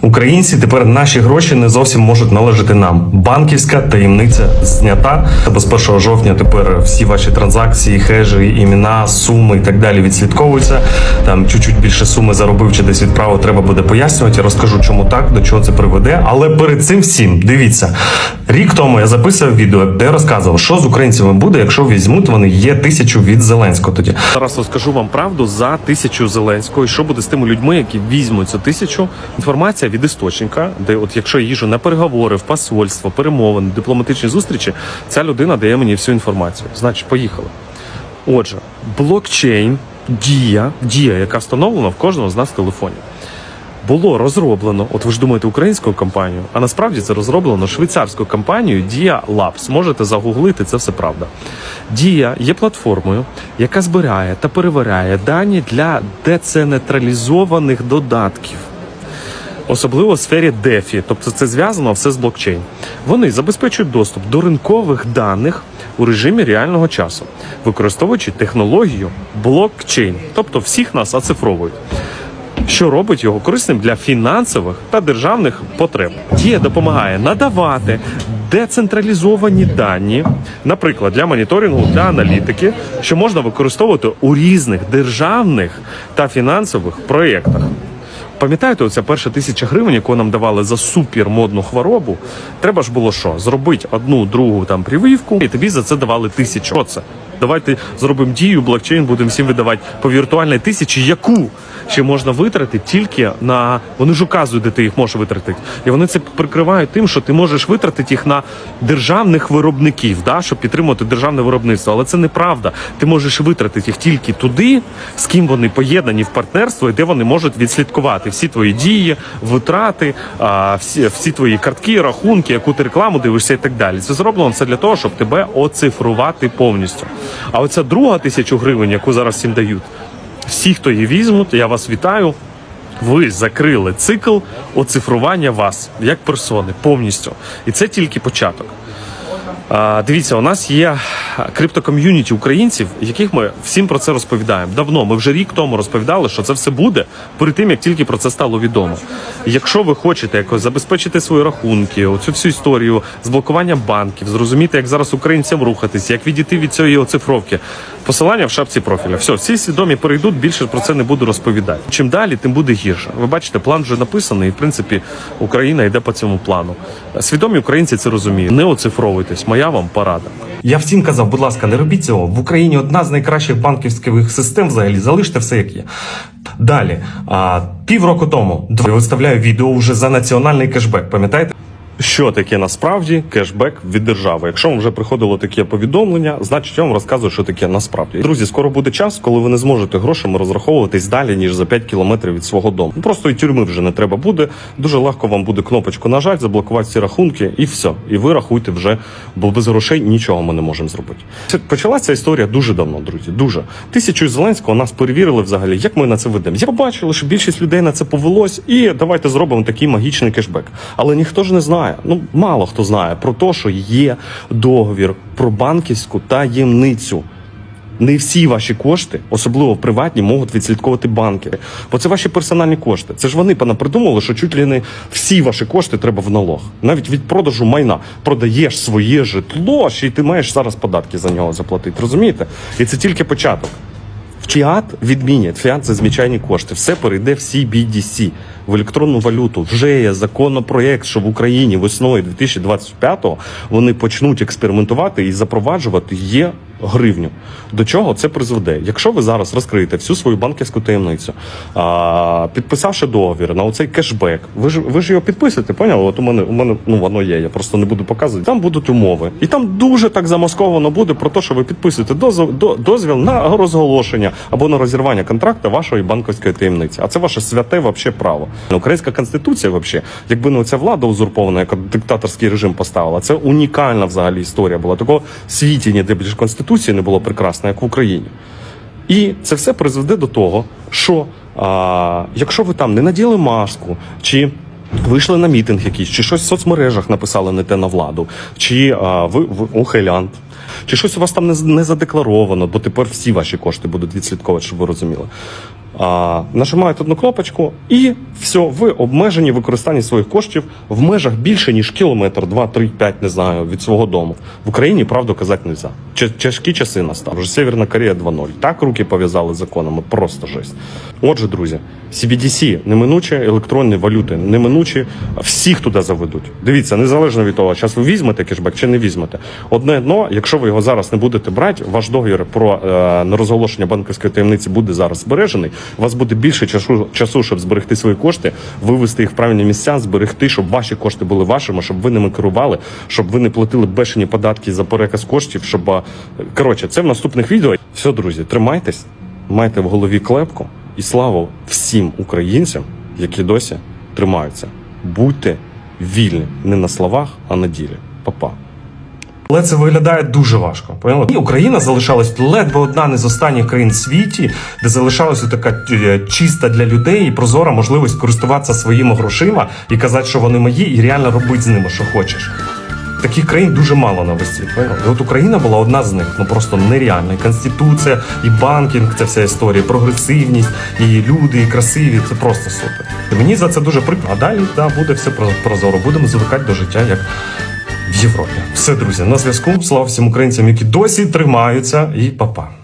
Українці тепер наші гроші не зовсім можуть належати нам. Банківська таємниця знята. Бо з 1 жовтня тепер всі ваші транзакції, хежі, імена, суми і так далі відслідковуються. Там чуть-чуть більше суми заробив чи десь відправив, треба буде пояснювати. Я розкажу, чому так, до чого це приведе. Але перед цим всім дивіться. Рік тому я записував відео, де розказував, що з українцями буде, якщо візьмуть вони є тисячу від Зеленського. Тоді зараз розкажу вам правду за тисячу Зеленського. І що буде з тими людьми, які візьмуть цю тисячу. Інформація від істочника, де, от якщо я їжу на переговори, в посольство, перемовини, дипломатичні зустрічі, ця людина дає мені всю інформацію. Значить, поїхали. Отже, блокчейн, дія, дія, яка встановлена в кожному з нас в телефоні. Було розроблено, от ви ж думаєте, українською компанією, а насправді це розроблено швейцарською компанією Dia Labs. Можете загуглити, це все правда. Dia є платформою, яка збирає та перевіряє дані для децентралізованих додатків. Особливо в сфері DeFi, тобто це зв'язано все з блокчейн. Вони забезпечують доступ до ринкових даних у режимі реального часу, використовуючи технологію блокчейн, тобто всіх нас оцифровують що робить його корисним для фінансових та державних потреб. Дія допомагає надавати децентралізовані дані, наприклад, для моніторингу для аналітики, що можна використовувати у різних державних та фінансових проєктах. Пам'ятаєте, оця перша тисяча гривень, яку нам давали за супермодну хворобу? Треба ж було що? Зробити одну другу там прививку, і тобі за це давали тисячу. Що це? Давайте зробимо дію, блокчейн, будемо всім видавати по віртуальній тисячі, яку ще можна витратити тільки на вони ж указують, де ти їх можеш витратити. І вони це прикривають тим, що ти можеш витратити їх на державних виробників, да, щоб підтримувати державне виробництво. Але це неправда. Ти можеш витратити їх тільки туди, з ким вони поєднані в партнерство, і де вони можуть відслідкувати всі твої дії, витрати, а, всі, всі твої картки, рахунки, яку ти рекламу дивишся і так далі. Це зроблено все для того, щоб тебе оцифрувати повністю. А оця друга тисячу гривень, яку зараз всім дають, всі, хто її візьмуть, я вас вітаю. Ви закрили цикл оцифрування вас як персони повністю. І це тільки початок. Дивіться, у нас є криптоком'юніті українців, яких ми всім про це розповідаємо. Давно ми вже рік тому розповідали, що це все буде перед тим, як тільки про це стало відомо. Якщо ви хочете якось забезпечити свої рахунки, оцю всю історію з блокуванням банків, зрозуміти, як зараз українцям рухатись, як відійти від цієї оцифровки. Посилання в шапці профіля. Все, всі свідомі перейдуть. Більше про це не буду розповідати. Чим далі, тим буде гірше. Ви бачите, план вже написаний, і в принципі Україна йде по цьому плану. Свідомі українці це розуміють. Не оцифровуйтесь. Моя вам порада. Я всім казав, будь ласка, не робіть цього. В Україні одна з найкращих банківських систем взагалі. Залиште все як є. Далі, а, півроку тому я виставляю відео вже за національний кешбек. Пам'ятаєте? Що таке насправді кешбек від держави? Якщо вам вже приходило таке повідомлення, значить я вам розказую, що таке насправді. Друзі, скоро буде час, коли ви не зможете грошами розраховуватись далі ніж за 5 кілометрів від свого дому. Ну, Просто і тюрми вже не треба буде. Дуже легко вам буде кнопочку нажати, заблокувати ці рахунки, і все. І ви рахуйте вже, бо без грошей нічого ми не можемо зробити. Почалася історія дуже давно, друзі. Дуже тисячу Зеленського нас перевірили взагалі, як ми на це ведемо. Я побачили, що більшість людей на це повелось, і давайте зробимо такий магічний кешбек. Але ніхто ж не знає. Ну мало хто знає про те, що є договір про банківську таємницю. Не всі ваші кошти, особливо приватні, можуть відслідковувати банки. Бо це ваші персональні кошти. Це ж вони понапридумували, що чуть ли не всі ваші кошти треба в налог. Навіть від продажу майна продаєш своє житло, ще й ти маєш зараз податки за нього заплатити. Розумієте? І це тільки початок. Фіат відмінять. Фіат це звичайні кошти. Все перейде в CBDC, в електронну валюту. Вже є законопроєкт, що в Україні весною 2025-го вони почнуть експериментувати і запроваджувати є гривню. До чого це призведе? Якщо ви зараз розкриєте всю свою банківську таємницю, а, підписавши договір на оцей кешбек, ви ж ви ж його підписуєте, поняли? От у мене у мене ну воно є. Я просто не буду показувати. Там будуть умови, і там дуже так замасковано буде про те, що ви підписуєте дозвіл, до- дозвіл на розголошення або на розірвання контракту вашої банківської таємниці. А це ваше святе вообще право. Українська конституція, вообще, якби не оця влада узурпована, яка диктаторський режим поставила, це унікальна взагалі історія була. Такого світі ніде більш конституції не було прекрасно, як в Україні. І це все призведе до того, що а, якщо ви там не наділи маску, чи вийшли на мітинг якийсь, чи щось в соцмережах написали не те на владу, чи а, ви, ви ухилянт, чи щось у вас там не, не задекларовано, бо тепер всі ваші кошти будуть відслідковувати, щоб ви розуміли. А, нажимаєте одну кнопочку, і все, ви обмежені в використанні своїх коштів в межах більше ніж кілометр, два, три, п'ять, не знаю, від свого дому. В Україні правду казати не можна. Тяжкі часи настав. Вже Северна Корея 2.0. Так руки пов'язали законами, просто жесть. Отже, друзі, CBDC неминучі електронні валюти, неминучі всіх туди заведуть. Дивіться, незалежно від того, зараз ви візьмете кешбек чи не візьмете. Одне дно, якщо ви його зараз не будете брати, ваш договір про е, нерозголошення банківської таємниці буде зараз збережений. У вас буде більше часу, часу, щоб зберегти свої кошти, вивести їх в правильні місця, зберегти, щоб ваші кошти були вашими, щоб ви ними керували, щоб ви не платили бешені податки за переказ коштів. Щоб коротше, це в наступних відео. Все, друзі, тримайтесь, майте в голові клепку і слава всім українцям, які досі тримаються. Будьте вільні не на словах, а на ділі. Па-па. Але це виглядає дуже важко. Поняли? І Україна залишалась ледве одна не з останніх країн в світі, де залишалася така е, чиста для людей і прозора можливість користуватися своїми грошима і казати, що вони мої, і реально робити з ними, що хочеш. Таких країн дуже мало на поняли? І от Україна була одна з них, ну просто нереальна. І конституція, і банкінг, це вся історія, прогресивність, і люди, і красиві. Це просто супер. І мені за це дуже прикро. А далі да, буде все про- прозоро. Будемо звикати до життя як в Європі. Все, друзі, на зв'язку. Слава всім українцям, які досі тримаються, і па-па.